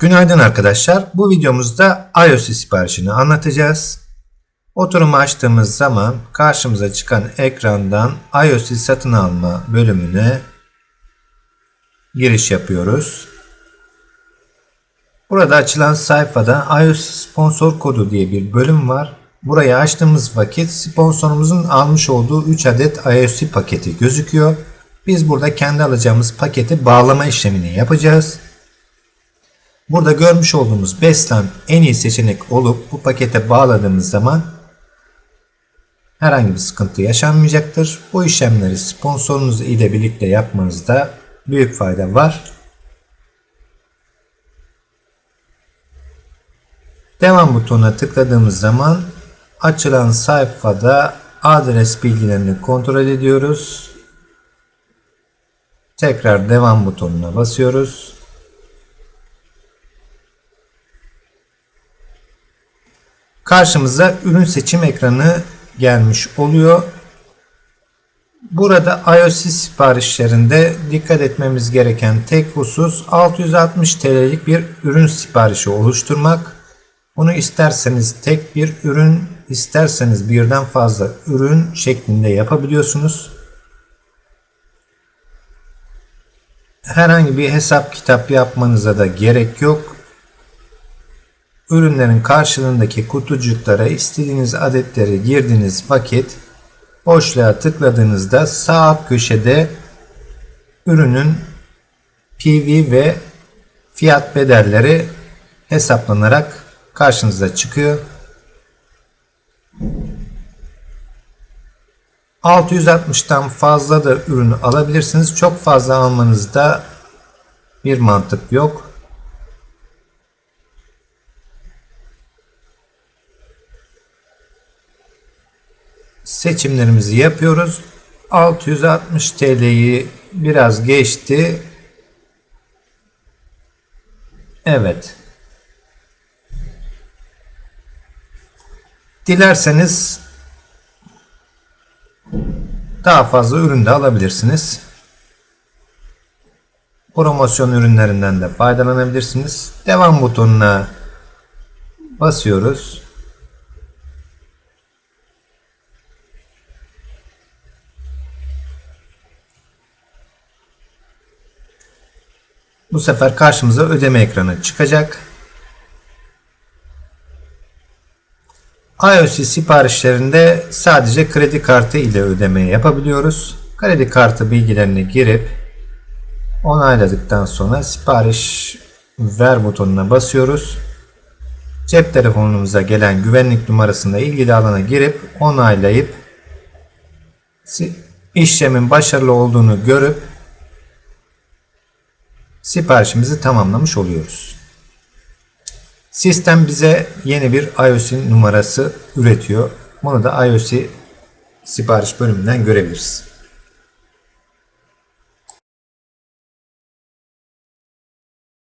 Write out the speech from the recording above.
Günaydın arkadaşlar. Bu videomuzda iOS siparişini anlatacağız. Oturumu açtığımız zaman karşımıza çıkan ekrandan iOS satın alma bölümüne giriş yapıyoruz. Burada açılan sayfada iOS sponsor kodu diye bir bölüm var. Burayı açtığımız vakit sponsorumuzun almış olduğu 3 adet iOS paketi gözüküyor. Biz burada kendi alacağımız paketi bağlama işlemini yapacağız. Burada görmüş olduğumuz Beslan en iyi seçenek olup bu pakete bağladığımız zaman herhangi bir sıkıntı yaşanmayacaktır. Bu işlemleri sponsorunuz ile birlikte yapmanızda büyük fayda var. Devam butonuna tıkladığımız zaman açılan sayfada adres bilgilerini kontrol ediyoruz. Tekrar devam butonuna basıyoruz. Karşımıza ürün seçim ekranı gelmiş oluyor. Burada iOS siparişlerinde dikkat etmemiz gereken tek husus 660 TL'lik bir ürün siparişi oluşturmak. Bunu isterseniz tek bir ürün, isterseniz birden fazla ürün şeklinde yapabiliyorsunuz. Herhangi bir hesap kitap yapmanıza da gerek yok. Ürünlerin karşılığındaki kutucuklara istediğiniz adetleri girdiğiniz vakit boşluğa tıkladığınızda sağ alt köşede ürünün PV ve fiyat bedelleri hesaplanarak karşınıza çıkıyor. 660'tan fazla da ürün alabilirsiniz. Çok fazla almanızda bir mantık yok. Seçimlerimizi yapıyoruz. 660 TL'yi biraz geçti. Evet. Dilerseniz daha fazla ürün de alabilirsiniz. Promosyon ürünlerinden de faydalanabilirsiniz. Devam butonuna basıyoruz. Bu sefer karşımıza ödeme ekranı çıkacak. iOS siparişlerinde sadece kredi kartı ile ödeme yapabiliyoruz. Kredi kartı bilgilerini girip onayladıktan sonra sipariş ver butonuna basıyoruz. Cep telefonumuza gelen güvenlik numarasında ilgili alana girip onaylayıp işlemin başarılı olduğunu görüp siparişimizi tamamlamış oluyoruz. Sistem bize yeni bir iOS numarası üretiyor. Bunu da iOS sipariş bölümünden görebiliriz.